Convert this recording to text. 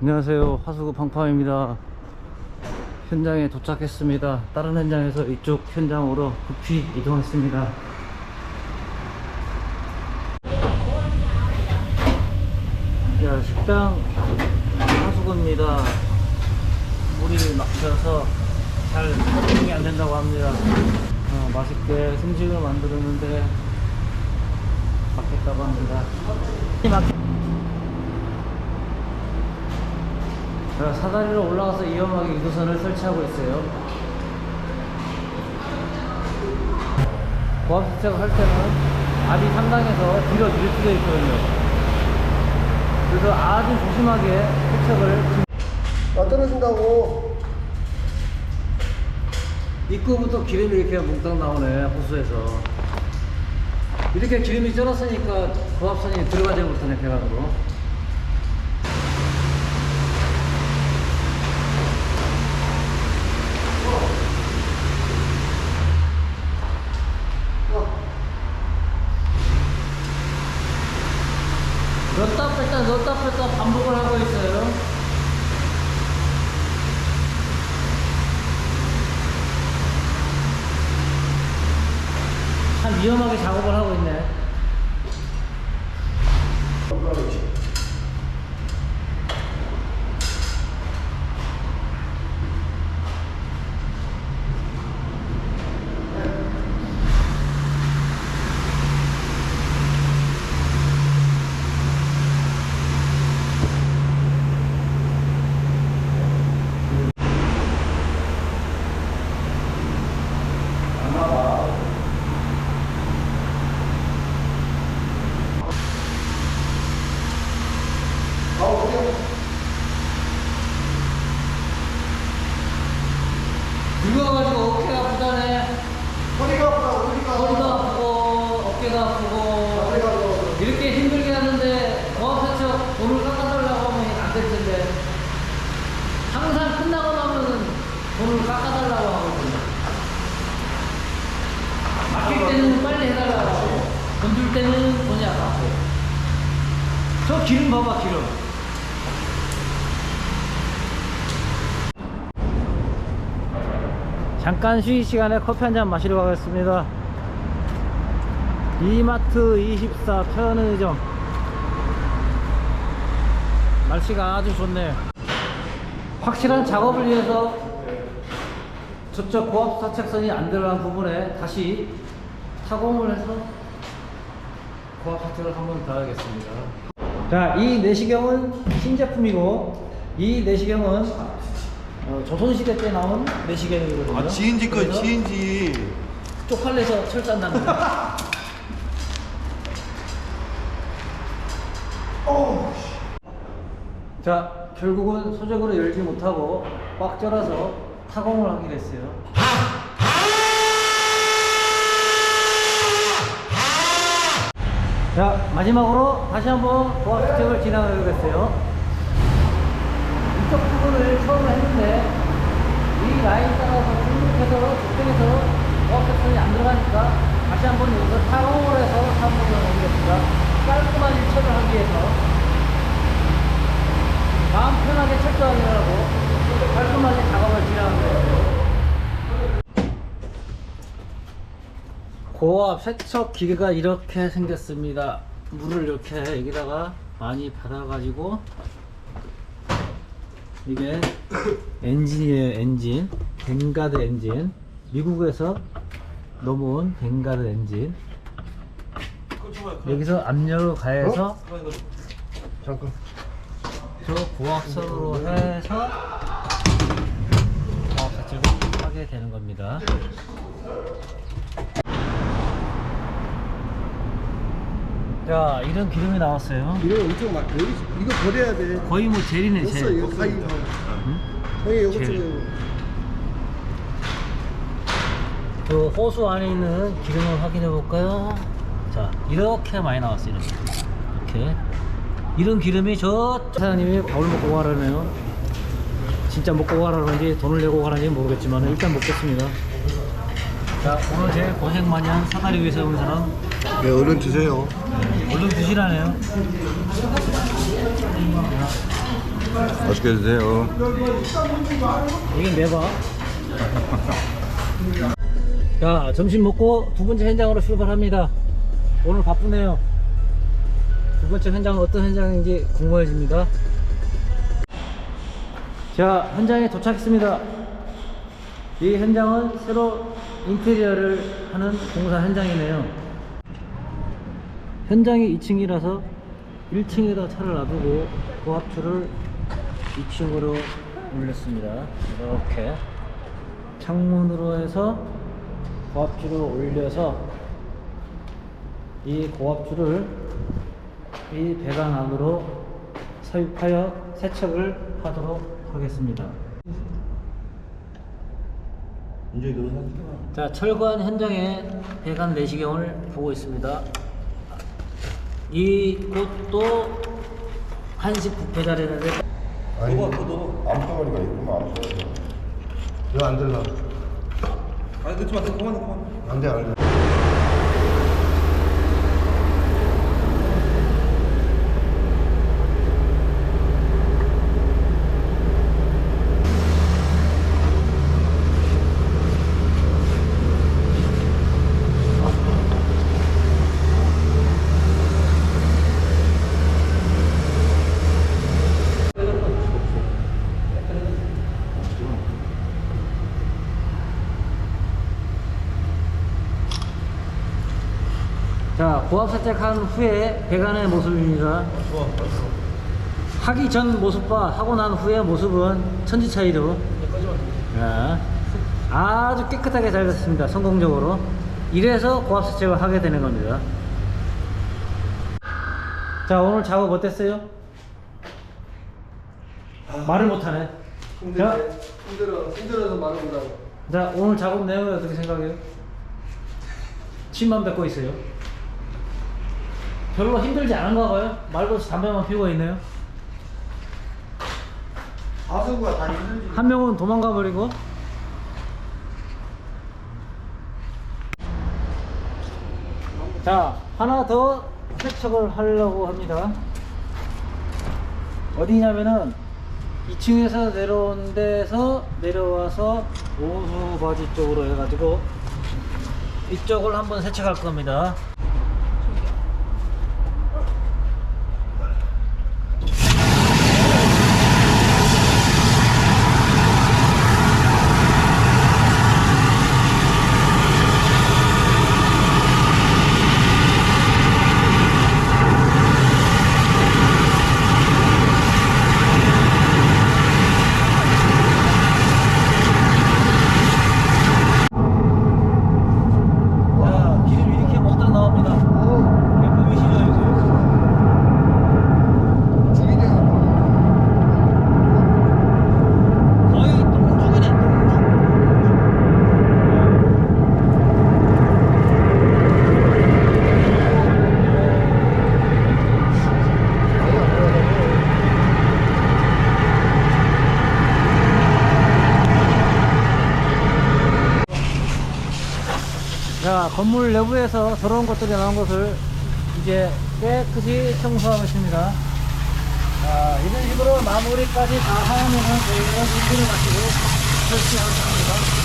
안녕하세요. 화수구 팡팡입니다. 현장에 도착했습니다. 다른 현장에서 이쪽 현장으로 급히 이동했습니다. 자 식당 화수구입니다. 물이 막혀서 잘 소통이 안 된다고 합니다. 어, 맛있게 음식을 만들었는데 막혔다고 합니다 제가 사다리로 올라가서 위험하게 유도선을 설치하고 있어요. 고압 세척을 할 때는 압이 상당해서 뒤로 밀 수도 있거든요. 그래서 아주 조심하게 세척을 나 떨어진다고. 입구부터 기름이 이렇게 뭉땅 나오네 호수에서 이렇게 기름이 쩔었으니까 고압선이 들어가지 못하네 배관으로 넣었다 뺐다 넣었다 뺐다 반복을 하고 있어요 참 위험하게 작업을 하고 있네. 늙어가지고 어깨가 아프다네. 허리가 아프다, 허리가 허리도 아프다. 아프고 어깨가 아프고 허리가 아프다. 이렇게 힘들게 하는데 고압세척 돈을 깎아달라고 하면 안 될 텐데 항상 끝나고 나면은 돈을 깎아달라고 하거든요. 막힐 때는 빨리 해달라고 하고 돈줄 때는 돈이 아깝고 저 기름 봐봐 기름. 잠깐 쉬기 시간에 커피 한 잔 마시러 가겠습니다. 이마트 24 편의점 날씨가 아주 좋네요 확실한 작업을 위해서 저쪽 고압 사착선이 안 들어간 부분에 다시 타공을 해서 고압 사착을 한번 더 하겠습니다 자, 이 내시경은 신제품이고 이 내시경은 어, 조선시대 때 나온 내시경이거든요 아, 지인지 거, 그래서 지인지. 쪽팔려서 철저한답니다 어우, 자, 결국은 소적으로 열지 못하고 꽉 절어서 타공을 하기로 했어요. 자, 마지막으로 다시 한번 고압 수색을 진행하겠어요. 이쪽 부분을 처음 했는데 이 라인 따라서 중국해서 저쪽에서 고압 세션이 안 들어가니까 다시 한번 여기서 타공을 해서 한번 올리겠습니다. 깔끔한 일처를 하기 위해서 마음 편하게 하라고 깔끔하게 고압 세척 기계가 이렇게 생겼습니다. 물을 이렇게 여기다가 많이 받아 가지고 이게 엔진이에요, 엔진. 벵가드 엔진. 미국에서 넘어온 벵가드 엔진. 여기서 압력을 가해서 잠깐. 저 고압선으로 해서 고압 세척을 하게 되는 겁니다. 자, 이런 기름이 나왔어요. 이거 엄청 막, 여기, 이거 버려야 돼. 거의 뭐 젤이네, 젤. 이거. 응? 형이 요거 젤. 좀. 그 호수 안에 있는 기름을 확인해 볼까요? 자, 이렇게 많이 나왔어요. 이렇게. 이렇게. 이런 기름이 저 사장님이 밥을 먹고 가라네요. 진짜 먹고 가라는지 돈을 내고 가라는지 모르겠지만 일단 먹겠습니다. 자, 오늘 제일 고생 많이 한 사다리 위에서 온 사람 네, 얼른 드세요. 얼른 드시라네요. 맛있게 드세요. 이게 매봐. 자, 점심 먹고 두 번째 현장으로 출발합니다. 오늘 바쁘네요. 두 번째 현장은 어떤 현장인지 궁금해집니다. 자, 현장에 도착했습니다. 이 현장은 새로 인테리어를 하는 공사 현장이네요. 현장이 2층이라서 1층에다 차를 놔두고 고압줄을 2층으로 올렸습니다. 이렇게 창문으로 해서 고압줄을 올려서 이 고압줄을 이 배관 안으로 삽입하여 세척을 하도록 하겠습니다. 자, 철관 현장의 배관 내시경을 보고 있습니다. 이곳도 한식 뷔페 자리인데 아니, 그거 암덩어리가 있구만. 암덩어리. 이거 안 들라. 아니 넣지 마세요 그만 그만 안 돼, 안 돼. 자, 고압 세척한 후에 배관의 모습입니다. 하기 전 모습과 하고 난 후의 모습은 천지 차이로 자, 아주 깨끗하게 잘 됐습니다. 성공적으로. 이래서 고압 세척을 하게 되는 겁니다. 자, 오늘 작업 어땠어요? 말을 못하네. 자, 힘들어, 힘들어서 말을 못하고. 자, 오늘 작업 내용을 어떻게 생각해요? 침만 뱉고 있어요. 별로 힘들지 않은가 봐요? 말고 담배만 피우고 있네요. 아수가 다 힘들지. 한 명은 도망가 버리고. 자, 하나 더 세척을 하려고 합니다. 어디냐면은 2층에서 내려온 데서 내려와서 오수바지 쪽으로 해가지고 이쪽을 한번 세척할 겁니다. 자, 기름 이렇게 먹다 나옵니다. 이게 보이시죠, 이제? 거의 똥죽이네, 똥죽. 자, 건물 내부에서 더러운 것들이 나온 것을 이제 깨끗이 청소하겠습니다. 자, 이런 식으로 마무리까지 다 하면은 저희가 인근을 마치고 설치하겠습니다.